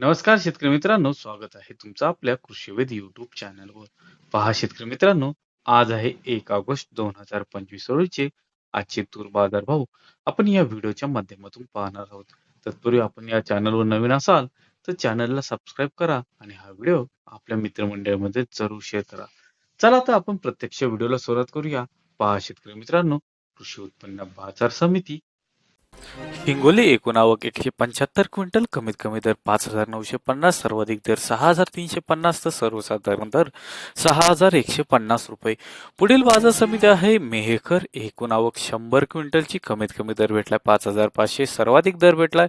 नमस्कार शेतकरी मित्रांनो स्वागत आहे तुमचं आपल्या कृषीवेद युट्यूब चॅनलवर पहा शेतकरी मित्रांनो आज आहे एक ऑगस्ट दोन हजार पंचवीस रोजीचे आजचे तूर बाजार भाव आपण या व्हिडिओच्या माध्यमातून पाहणार आहोत. तत्पूर्वी आपण या चॅनलवर नवीन असाल तर चॅनलला सबस्क्राईब करा आणि हा व्हिडिओ आपल्या मित्रमंडळामध्ये जरूर शेअर करा. चला तर आपण प्रत्यक्ष व्हिडिओला सुरुवात करूया. पहा शेतकरी मित्रांनो कृषी उत्पन्न बाजार समिती हिंगोली एकूण आवक एकशे पंच्याहत्तर क्विंटल कमीत कमी दर पाच हजार नऊशे पन्नास सर्वाधिक दर सहा हजार तीनशे पन्नास तर सर्वसाधारण दर सहा हजार एकशे पन्नास रुपये. पुढील बाजार समिती आहे मेहेकर. एकूण आवक शंभर क्विंटलची कमीत कमी दर भेटलाय पाच हजार पाचशे सर्वाधिक दर भेटलाय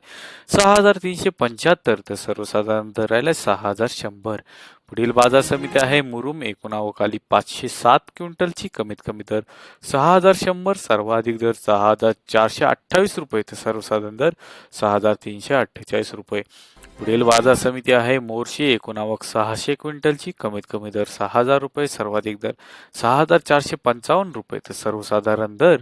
सहा हजार तीनशे पंच्याहत्तर तर सर्वसाधारण दर राहिलाय सहा हजार शंभर. पुढील बाजार समिती आहे. मुरुम एकूणावकाली पाचशे सात क्विंटलची. कमीत कमी दर सहा हजार शंभर सर्वाधिक दर सहा हजार चारशे अठ्ठावीस रुपये तर सर्वसाधारण दर सहा हजार तीनशे अठ्ठेचाळीस रुपये. पुढील बाजार समिती आहे. मोर्शी एकूणावक सहाशे क्विंटलची. कमीत कमी दर सहा हजार रुपये सर्वाधिक दर सहा हजार चारशे पंचावन्न रुपये तर सर्वसाधारण दर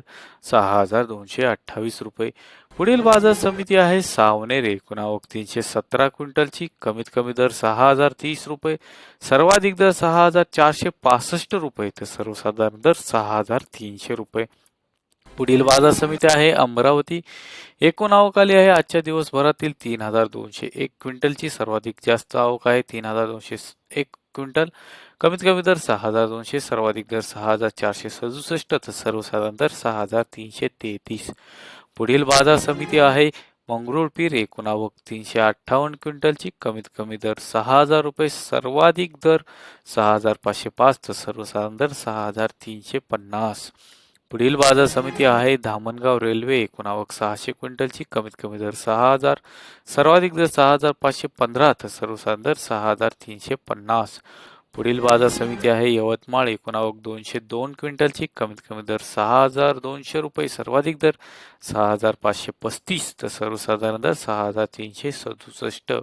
सहा हजार दोनशे अठ्ठावीस रुपये. पुढील बाजार समिती आहे सावनेर एकूण आवक तीनशे सतरा क्विंटलची. कमीत कमी दर सहा हजार तीस रुपये सर्वाधिक दर सहा हजार चारशे पासष्ट रुपये तर सर्वसाधारण दर सहा हजार तीनशे रुपये. पुढील बाजार समिती आहे अमरावती. एकूण आवक आली आहे आजच्या दिवसभरातील तीन हजार दोनशे एक क्विंटलची. सर्वाधिक जास्त आवक आहे तीन हजार दोनशे एक क्विंटल. कमीत कमी दर सहा हजार दोनशे सर्वाधिक दर सहा हजार चारशे सदुसष्ट तर सर्वसाधारण दर सहा हजार तीनशे तेहतीस. पुढील बाजार समिती आहे. मंगरुळपीर एकूणावक तीनशे अठ्ठावन्न क्विंटलची कमीत कमी दर सहा हजार रुपये सर्वाधिक दर सहा हजार पाचशे पाच तर सर्वसाधारण दर सहा हजार तीनशे पन्नास. पुढील बाजार समिती आहे. धामणगाव रेल्वे एकूणावक सहाशे क्विंटलची कमीत कमी दर सहा हजार सर्वाधिक दर सहा हजार पाचशे पंधरा तर सर्वसाधारण दर सहा हजार तीनशे पन्नास. पुढील बाजार समिती आहे यवतमाळ. एकूण आवक दोनशे दोन क्विंटलची. कमीत कमी दर सहा हजार दोनशे रुपये. सर्वाधिक दर सहा हजार पाचशे पस्तीस. तर सर्वसाधारण दर सहा हजार तीनशे सदुसष्ट.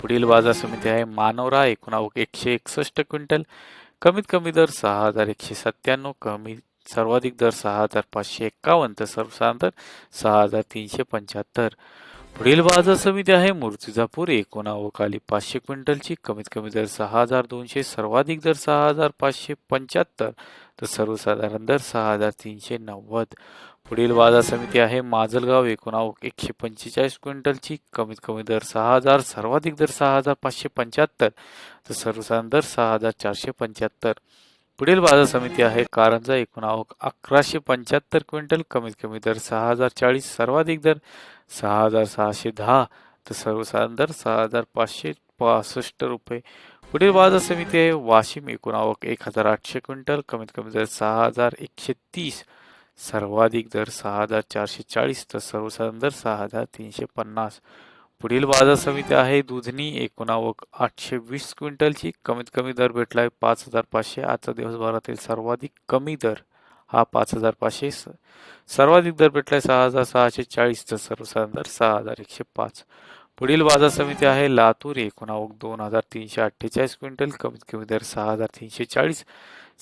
पुढील बाजार समिती आहे मानवरा एकूण आवक एकशे एकसष्ट क्विंटल. कमीत कमी दर सहा हजार एकशे सत्त्याण्णव. कमी सर्वाधिक दर सहा हजार पाचशे एक्कावन्न तर सर्वसाधारण सहा हजार तीनशे पंच्याहत्तर. पुढील बाजार समिती आहे मूर्तिजापूर. एकूण आवक पाचशे क्विंटलची. कमीत कमी दर सहा हजार दोनशे सर्वाधिक दर सहा हजार पाचशे पंच्याहत्तर. तर सर्वसाधारण दर सहा हजार तीनशे नव्वद. पुढील बाजार समिती आहे माजलगाव. एकोणावक एकशे पंचेचाळीस क्विंटलची. कमीत कमी दर सहा हजार सर्वाधिक दर सहा हजार पाचशे पंच्याहत्तर. तर सर्वसाधारण दर सहा हजार चारशे पंच्याहत्तर. पुढील बाजार समिती आहे. कारंजा एकूण आवक अकराशे पंच्याहत्तर क्विंटल कमीत कमी दर सहा हजार चाळीस सर्वाधिक दर सहा हजार सहाशे दहा तर सर्वसाधारण दर सहा हजार पाचशे पासष्ट रुपये. पुढील बाजार समिती आहे. वाशिम एकूण आवक एक हजार आठशे क्विंटल कमीत कमी दर सहा हजार एकशे तीस सर्वाधिक दर सहा हजार चारशे चाळीस तर सर्वसाधारण दर सहा हजार तीनशे पन्नास. पुढील बाजार समिती आहे. दुधनी एकूणावक आठशे वीस क्विंटलची. कमीत कमी दर भेटलाय पाच हजार पाचशे. आजचा दिवसभरातील सर्वाधिक कमी दर हा पाच हजार पाचशे. स- सर्वाधिक दर भेटलाय सहा हजार सहाशे चाळीस. तर सर्वसाधारण दर सहा हजार एकशे पाच. पुढील बाजार समिती आहे लातूर एकूणावक दोन हजार तीनशे अठ्ठेचाळीस क्विंटल. कमीत कमी दर सहा हजार तीनशे चाळीस.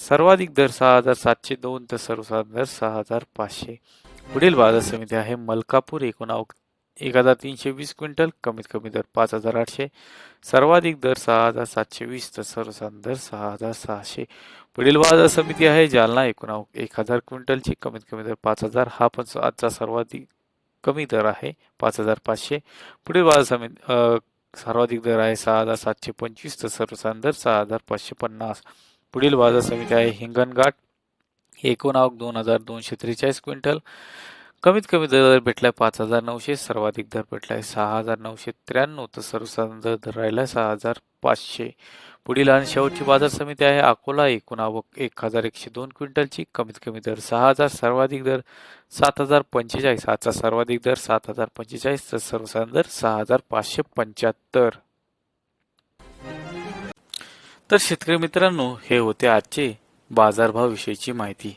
सर्वाधिक दर सहा हजार सातशे दोन. तर सर्वसाधारण दर सहा हजार पाचशे. पुढील बाजार समिती आहे मलकापूर एकूणावक एक हजार तीनशे वीस क्विंटल कमीत कमी दर पाच हजार आठशे. सर्वाधिक दर सहा हजार सातशे वीस तर सर्वसाधारण दर सहा हजार सहाशे. पुढील बाजार समिती आहे जालना एकूण आवक एक हजार क्विंटलची कमीत कमी दर पाच हजार. हा पण आजचा सर्वाधिक कमी दर आहे पाच हजार पाचशे. पुढील बाजार समिती सर्वाधिक दर आहे सहा हजार सातशे पंचवीस तर सर्वसाधारण दर सहा हजार पाचशे पन्नास. पुढील बाजार समिती आहे हिंगणघाट एकूण आवक दोन हजार दोनशे त्रेचाळीस क्विंटल. कमीत कमी दर भेटलाय पाच हजार नऊशे सर्वाधिक दर भेटलाय सहा हजार नऊशे त्र्याण्णव तर सर्वसाधारण दर दर राहिलाय सहा हजार पाचशे. पुढील आणि शेवटची बाजार समिती आहे अकोला एकूण आवक एक हजार एकशे दोन क्विंटलची कमीत कमी दर सहा हजार सर्वाधिक दर सात हजार पंचेचाळीस आजचा सर्वाधिक दर सात हजार पंचेचाळीस तर सर्वसाधारण दर सहा हजार पाचशे पंच्याहत्तर. तर शेतकरी मित्रांनो हे होते आजचे बाजारभाव विषयीची माहिती.